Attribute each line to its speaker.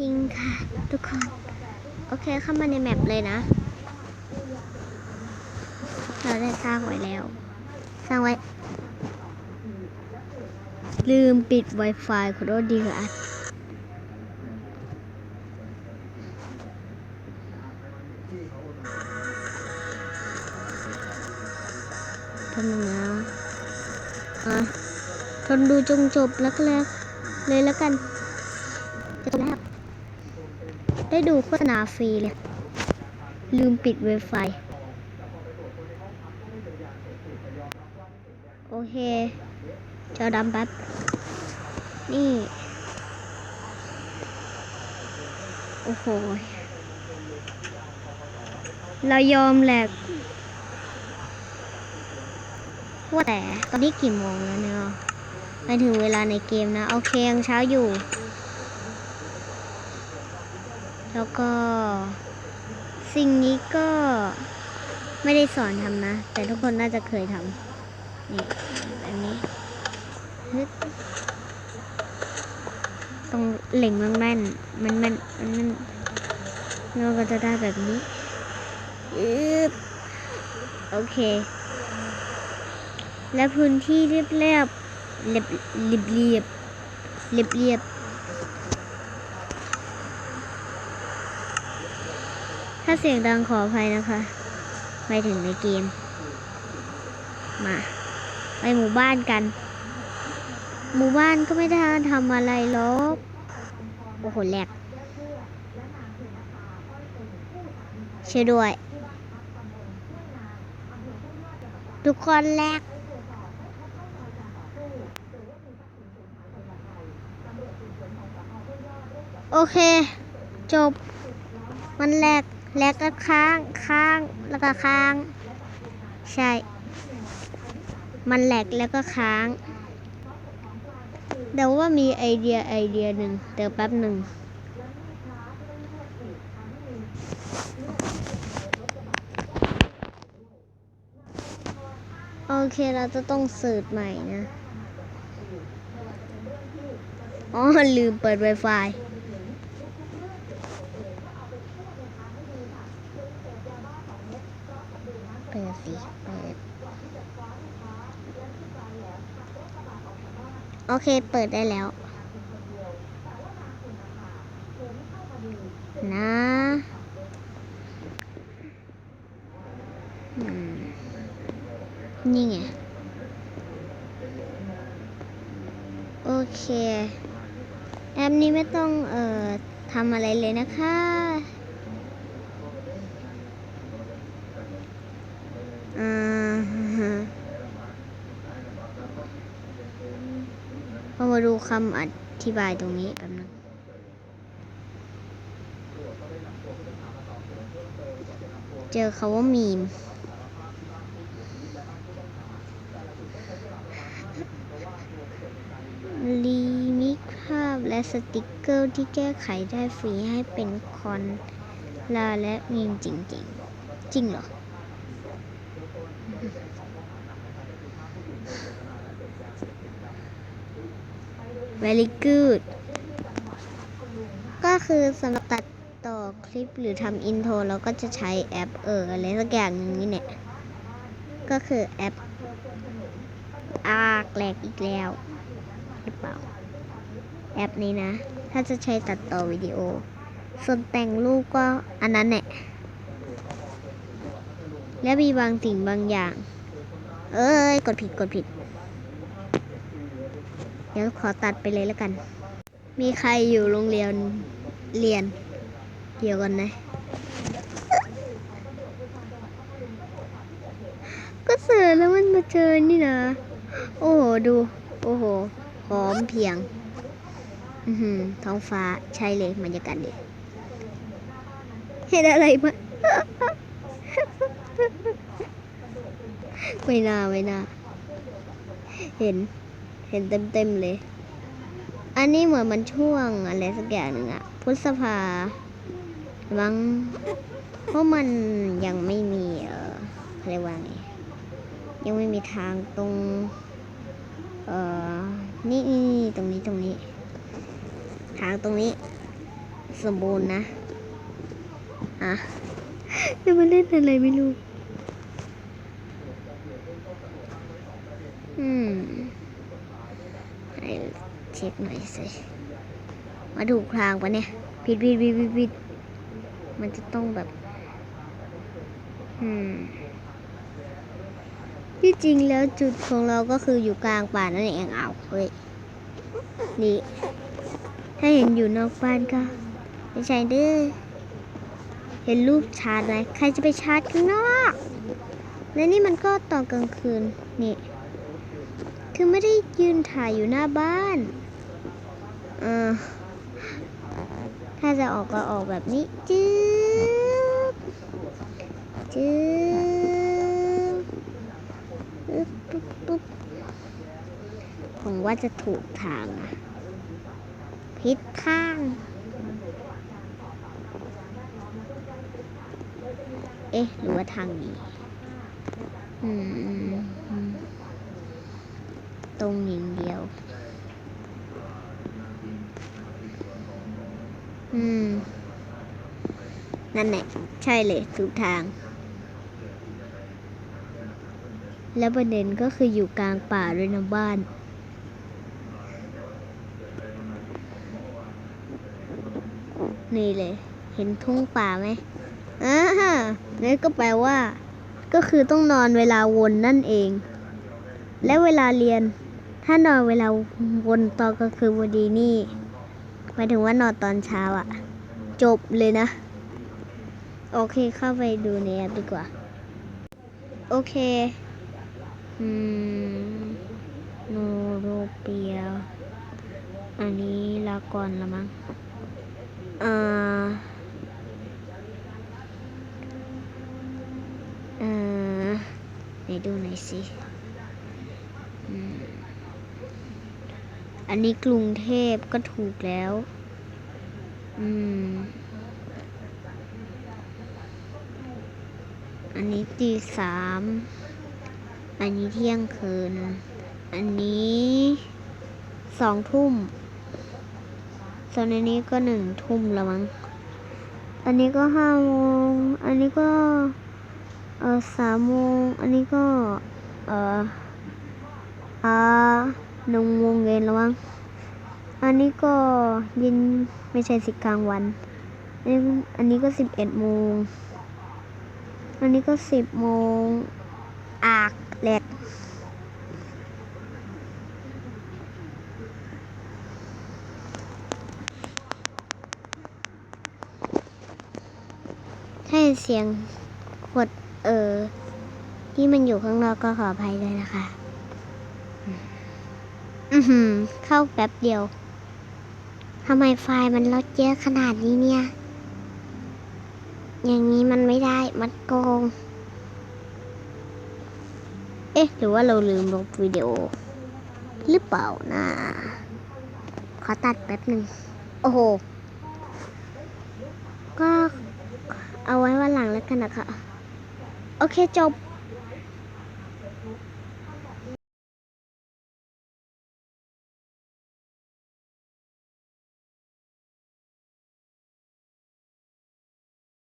Speaker 1: จริงค่ะทุกคน โอเคเข้ามาในแมปเลยนะ เราได้สร้างไว้แล้ว สร้างไว้ ลืมปิด Wi-Fi ขอโทษดีค่ะทำยังไงวะอะทนดูจงจบแล้วก็แล้วเลยแล้วกันจะจบแล้ว ได้ดูโฆษณาฟรีเลย ลืมปิด Wi-Fi โอเคจอดำแป๊บ นี่ โอ้โห เรายอมแหลกว่าแต่ตอนนี้กี่โมงแล้วเนี่ยไปถึงเวลาในเกมนะ โอเคยังเช้าอยู่ แล้วก็ สิ่งนี้ก็ไม่ได้สอนทำนะ แต่ทุกคนน่าจะเคยทำนี่แบบนี้ฮึต้องเหล่งมันแม่นมันแม่นมันแม่นเราก็จะได้แบบนี้โอเค และพื้นที่เรียบเรียบเรียบเรียบเรียบเรียบเรียบ ถ้าเสียงดังขออภัยนะคะ ไปถึงในเกม มา ไปหมู่บ้านกัน หมู่บ้านก็ไม่ได้ทำอะไรหรอกโอ้โหแหลกช่วยด้วย ทุกคนแหลกโอเค จบ มันแหลก แหลกก็ค้างค้างแล้วก็ค้าง ใช่ มันแหลกแล้วก็ค้างแต่ว่ามีไอเดียไอเดียหนึ่งเดี๋ยวแป๊บหนึ่งโอเคเราจะต้องสืบใหม่นะ อ๋อ ลืมเปิด Wi-Fi เปิด สิเปิด โอเค เปิดได้แล้ว นะนี่ไง โอเค แอปนี้ไม่ต้อง เอ่อทำอะไรเลยนะคะ อ่าฮะพอมาดูคำอธิบายตรงนี้แป๊บนึงเจอคาว่ามีม รีมิกภาพและสติกเกอร์ที่แก้ไขได้ฟรีให้เป็นคอนลาและมีมจริง ๆ จริงเหรอ very good ก็คือสำหรับตัดต่อคลิปหรือทำอินโทรเราก็จะใช้แอปเอออะไรสักอย่างหนึงนี่เนี่ย ก็คือแอปอาร์กแหลกอีกแล้ว หรือเปล่า แอปนี้นะ ถ้าจะใช้ตัดต่อวิดีโอ ส่วนแต่งรูปก็อันนั้นแหละ และมีบางสิ่งบางอย่าง เอ้ย กดผิดกดผิด เดี๋ยวขอตัดไปเลยแล้วกัน มีใครอยู่โรงเรียนเรียน เดี๋ยวกันนะ ก็เสือแล้วมันมาเจอนี่นะ โอ้โห ดู โอ้โหพร้อมเพียง อือหือท้องฟ้าใช่เลยบรรยากาศดีเห็นอะไรมา ไม่น่าไม่น่า เห็น เห็นเต็มเต็มเลย อันนี้เหมือนมันช่วงอะไรสักอย่างหนึ่งอะพฤษภาบังเพราะมันยังไม่มีเออเขาเรียกว่าไงยังไม่มีทางตรง เออนี่นี่นี่ตรงนี้ตรงนี้ ทางตรงนี้ สมบูรณ์นะอะจะมาเล่นอะไรไม่รู้ มเช็คหน่อยสิมาถูกทางปะเนี่ยผิดผิดผิดผิดผิดมันจะต้องแบบ อืมที่จริงแล้วจุดของเราก็คืออยู่กลางป่านั่นเองเอาเฮ้ยนี่ ถ้าเห็นอยู่นอกบ้านก็ ไม่ใช่เด้อเห็นรูปชาร์จไหมใครจะไปชาร์จข้างนอก และนี่มันก็ตอนกลางคืนนี่ อไม่ได้ยืนถ่ายอยู่หน้าบ้านเออถ้าจะออกก็ออกแบบนี้จื๊บจื๊บปุ๊บปุ๊บผมว่าจะถูกทางอะผิดทาง เอ๊ะ หรือว่าทางนี้ อืมอืมอืม ตรงอย่างเดียว อืม นั่นแหละ ใช่เลยถูกทาง แล้วประเด็นก็คืออยู่กลางป่าด้วยนะบ้าน นี่เลย เห็นทุ่งป่าไหมอ่านั่นก็แปลว่า ก็คือต้องนอนเวลาวนนั่นเอง และเวลาเรียน ถ้านอนเวลาวนตอนก็คือวันดีนี่หมายถึงว่านอนตอนเช้าอะจบเลยนะ โอเคเข้าไปดูในแอปดีกว่า โอเค อืมโนโรเปียอันนี้ลาก่อนละมั้งอ่าเอ่อไหนดูหน่อยสิอืม อันนี้กรุงเทพก็ถูกแล้ว อืม อันนี้ตีสาม อันนี้เที่ยงคืน อันนี้สองทุ่มส่วนอันนี้ก็หนึ่งทุ่มแล้วมั้ง อันนี้ก็ห้าโมง อันนี้ก็ เออสามโมง อันนี้ก็ เอออ่า นึ่งโมงเย็นแล้วมั้งอันนี้ก็เย็นไม่ใช่สิกลางวัน อันนี้ก็สิบเอ็ดโมง อันนี้ก็สิบโมง อากแหลกถ้าเห็นเสียงขวดเออที่มันอยู่ข้างนอกก็ขออภัยด้วยนะคะ อือหือ เข้าแป๊บเดียวทำไมไฟล์มันลดเยอะขนาดนี้เนี่ย อย่างนี้มันไม่ได้ มันโกง เอ๊ะ หรือว่าเราลืมลบวิดีโอ หรือเปล่านะ ขอตัดแป๊บหนึ่ง โอ้โห ก็เอาไว้วันหลังแล้วกันนะคะ โอเคจบ